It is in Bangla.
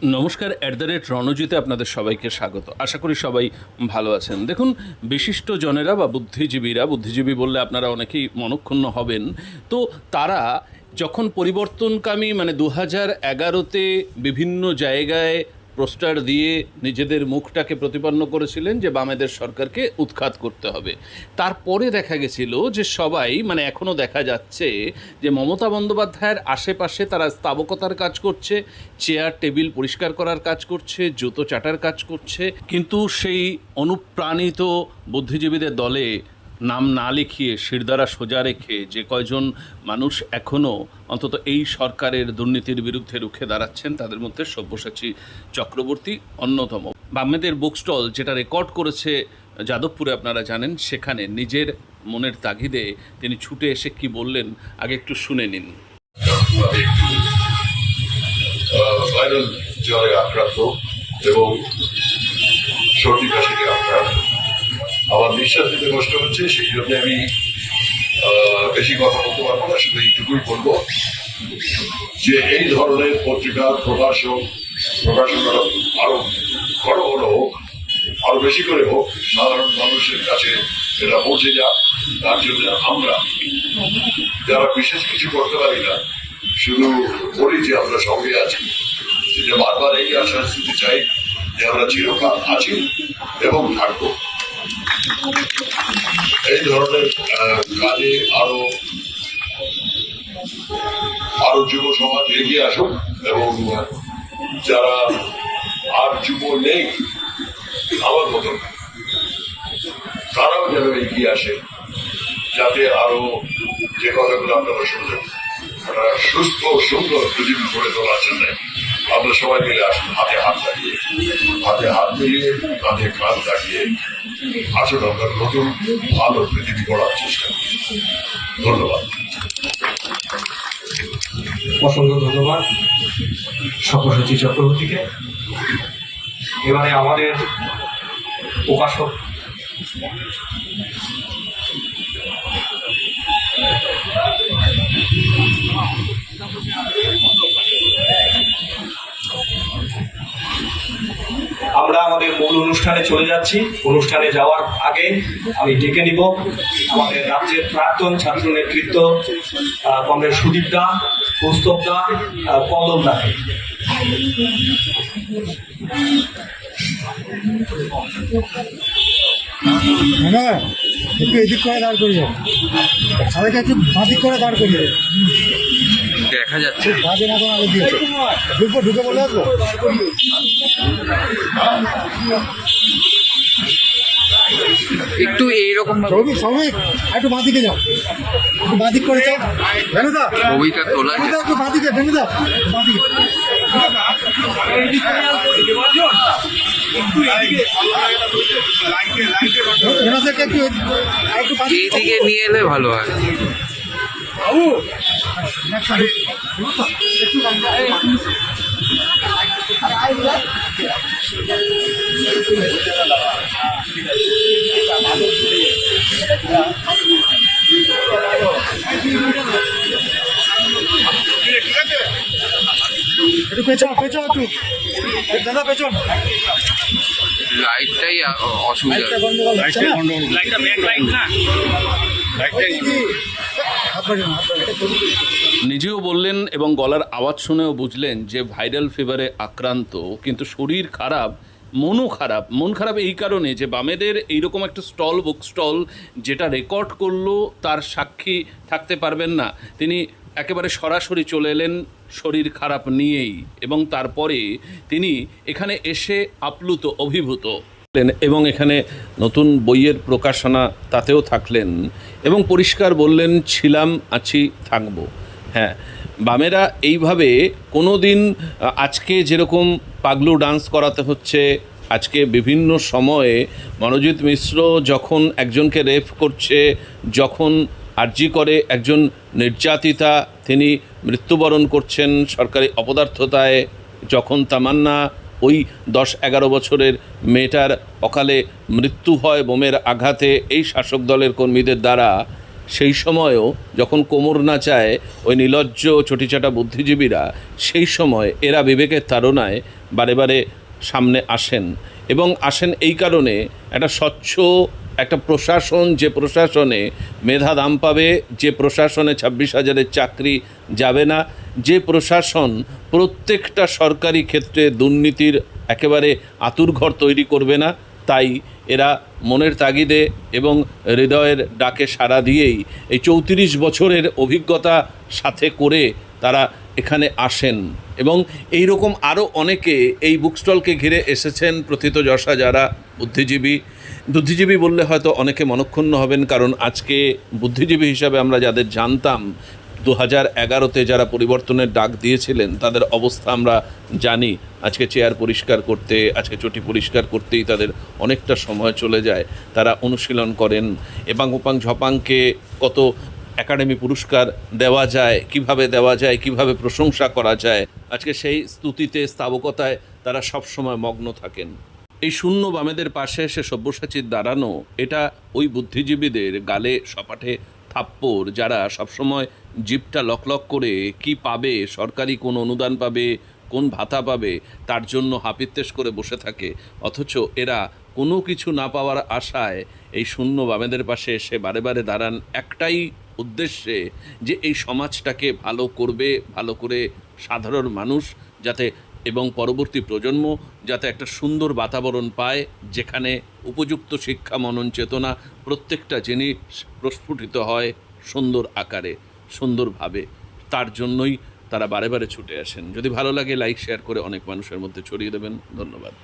নমস্কার অ্যাট দ্য রেট রণজিতে আপনাদের সবাইকে স্বাগত। আশা করি সবাই ভালো আছেন। দেখুন, বিশিষ্ট জনেরা বা বুদ্ধিজীবীরা, বুদ্ধিজীবী বললে আপনারা অনেকেই মনক্ষুণ্ণ হবেন, তো তারা যখন পরিবর্তনকামী মানে দু হাজার এগারোতে বিভিন্ন জায়গায় পোস্টার দিয়ে নিজেদের মুখটাকে প্রতিপন্ন করেছিলেন যে বামেদের সরকারকে উৎখাত করতে হবে। তারপরে দেখা গেছিল যে সবাই মানে এখনও দেখা যাচ্ছে যে মমতা বন্দ্যোপাধ্যায়ের আশেপাশে তারা স্থাবকতার কাজ করছে, চেয়ার, টেবিল পরিষ্কার করার কাজ করছে, জুতো চাটার কাজ করছে। কিন্তু সেই অনুপ্রাণিত বুদ্ধিজীবীদের দলে নাম না লিখিয়ে শিরদারা সোজা রেখে যে কয়জন মানুষ এখনও অন্তত এই সরকারের দুর্নীতির বিরুদ্ধে রুখে দাঁড়াচ্ছেন, তাদের মধ্যে সব্যসাচী চক্রবর্তী অন্যতম। বামেদের বুক স্টল যেটা রেকর্ড করেছে যাদবপুরে আপনারা জানেন, সেখানে নিজের মনের তাগিদে তিনি ছুটে এসে কি বললেন, আগে একটু শুনে নিন। জ্বরে আক্রান্ত এবং সর্দি কাশিতে আক্রান্ত। আমার বিশ্বাস নিতে কষ্ট হচ্ছে, সেই জন্য আমি বেশি কথা বলতে পারব না, শুধু এইটুকুই বলব যে এই ধরনের পত্রিকা প্রকাশক প্রকাশকরা আরও বড় বড় হোক, আরও বেশি করে হোক, সাধারণ মানুষের কাছে এটা পৌঁছে যাক, তার জন্য আমরা, যারা বিশেষ কিছু করতে পারি না, শুধু বলি যে আমরা সঙ্গে আছি যে বারবার এই আশ্বাস দিতে চাই, যে আমরা চিরকাল আছি এবং থাকব। এই ধরনের কাজে আরও আরও যুব সমাজ এগিয়ে আসুক এবং যারা আর যুব নেই, আমার মতন তারাও যেন এগিয়ে আসে, যাতে আরও যে কথাগুলো আপনারা শুনলেন একটা সুস্থ সুন্দর পৃথিবী গড়ে তোলার জন্য আমরা সবাই মিলে আসুন, হাতে হাত লাগিয়ে, হাতে হাত মিলিয়ে কাঁধে কাঁধ লাগিয়ে আসুন, আমরা নতুন, ভালো পৃথিবী গড়ার চেষ্টা ধন্যবাদ। অসংখ্য ধন্যবাদ সব্যসাচী চক্রবর্তীকে। এবারে আমাদের প্রকাশক আমরা আমাদের মূল অনুষ্ঠানে চলে যাচ্ছি। অনুষ্ঠানে যাওয়ার আগে আমি ডেকে নিব আমাদের রাজ্যের প্রাক্তন ছাত্র নেতৃত্ব কমরেড সুদীপ দা কৌস্তব দা পল্লব দাকে হ্যাঁ একটু এদিক করে দাঁড় করিয়ে। সবাইকে একটু বাদিক করে দাঁড় করিয়ে। দেখা যাচ্ছে। ঢুকে একটু এইরকম সৌমিক একটু বাদিকে যাও। একটু বাদিক করে যাও ভেনুদা ছবিটা তোলা যায় একটু বাদিকে একটু একটু বাদিকে এইদিকে নিয়ে এলে ভালো হয়। একটু পেছাও একটু দাদা পেছন লাইটটাই অসুবিধা লাইটটা গন্ডগোল হচ্ছে না। হাত নিজেও বললেন এবং গলার আওয়াজ শুনেও বুঝলেন যে ভাইরাল ফিভারে আক্রান্ত, কিন্তু শরীর খারাপ, মনও খারাপ। মন খারাপ এই কারণে যে বামেদের এইরকম একটা স্টল, বুক স্টল, যেটা রেকর্ড করল, তার সাক্ষী থাকতে পারবেন না। তিনি একেবারে সরাসরি চলে এলেন শরীর খারাপ নিয়েই এবং তারপরে তিনি এখানে এসে আপ্লুত, অভিভূত। এবং এখানে নতুন বইয়ের প্রকাশনা তাতেও থাকলেন এবং পরিষ্কার বললেন, ছিলাম, আছি, থাকব। হ্যাঁ বামেরা এইভাবে কোনো দিন আজকে যেরকম পাগলু ডান্স করাতে হচ্ছে, আজকে বিভিন্ন সময়ে মনোজিৎ মিশ্র যখন একজনকে রেপ করছে, যখন আর্জি করে একজন নির্যাতিতা, তিনি মৃত্যুবরণ করছেন সরকারি অপদার্থতায়, যখন তামান্না ওই দশ এগারো বছরের মেয়েটার অকালে মৃত্যু হয় বোমের আঘাতে এই শাসক দলের কর্মীদের দ্বারা, সেই সময়ও যখন কোমর না চায় ওই নিলজ্জ চটিচাটা বুদ্ধিজীবীরা, সেই সময় এরা বিবেকের তাড়নায় বারে বারে সামনে আসেন এবং আসেন এই কারণে একটা স্বচ্ছ একটা প্রশাসন, যে প্রশাসনে মেধা দাম পাবে, যে প্রশাসনে ছাব্বিশ হাজারের চাকরি যাবে না, যে প্রশাসন প্রত্যেকটা সরকারি ক্ষেত্রে দুর্নীতির একেবারে আতুরঘর তৈরি করবে না, তাই এরা মনের তাগিদে এবং হৃদয়ের ডাকে সাড়া দিয়েই এই চৌত্রিশ বছরের অভিজ্ঞতা সাথে করে তারা এখানে আসেন। এবং এই রকম আরও অনেকে এই বুক স্টলকে ঘিরে এসেছেন প্রথিতযশা যারা বুদ্ধিজীবী। বুদ্ধিজীবী বললে হয়তো অনেকে মনক্ষুণ্ণ হবেন, কারণ আজকে বুদ্ধিজীবী হিসাবে আমরা যাদের জানতাম দু হাজার এগারোতে যারা পরিবর্তনের ডাক দিয়েছিলেন, তাদের অবস্থা আমরা জানি। আজকে চেয়ার পরিষ্কার করতে, আজকে চটি পরিষ্কার করতেই তাদের অনেকটা সময় চলে যায়। তারা অনুশীলন করেন। এপাং ওপাং ঝপাংকে কত একাডেমি পুরস্কার দেওয়া যায়, কীভাবে দেওয়া যায়, কীভাবে প্রশংসা করা যায়, আজকে সেই স্তুতিতে স্থাবকতায় তারা সবসময় মগ্ন থাকেন। এই শূন্য বামেদের পাশে এসে সব্যসাচীর দাঁড়ানো, এটা ওই বুদ্ধিজীবীদের গালে সপাটে থাপ্পড়, যারা সবসময় জিপটা লক লক করে কি পাবে, সরকারি কোন অনুদান পাবে, কোন ভাতা পাবে, তার জন্য হাপিত্তেশ করে বসে থাকে। অথচ এরা কোনো কিছু না পাওয়ার আশায় এই শূন্য বামেদের পাশে এসে বারে বারে দাঁড়ান, একটাই উদ্দেশ্যে যে এই সমাজটাকে ভালো করবে, ভালো করে সাধারণ মানুষ যাতে এবং পরবর্তী প্রজন্ম যাতে একটা সুন্দর বাতাবরণ পায়, যেখানে উপযুক্ত শিক্ষা, মনন চেতনা প্রত্যেকটা জিনিস প্রস্ফুটিত হয় সুন্দর আকারে সুন্দরভাবে তার জন্যই তারা বারে বারে ছুটে আসেন। যদি ভালো লাগে লাইক শেয়ার করে অনেক মানুষের মধ্যে ছড়িয়ে দেবেন। ধন্যবাদ।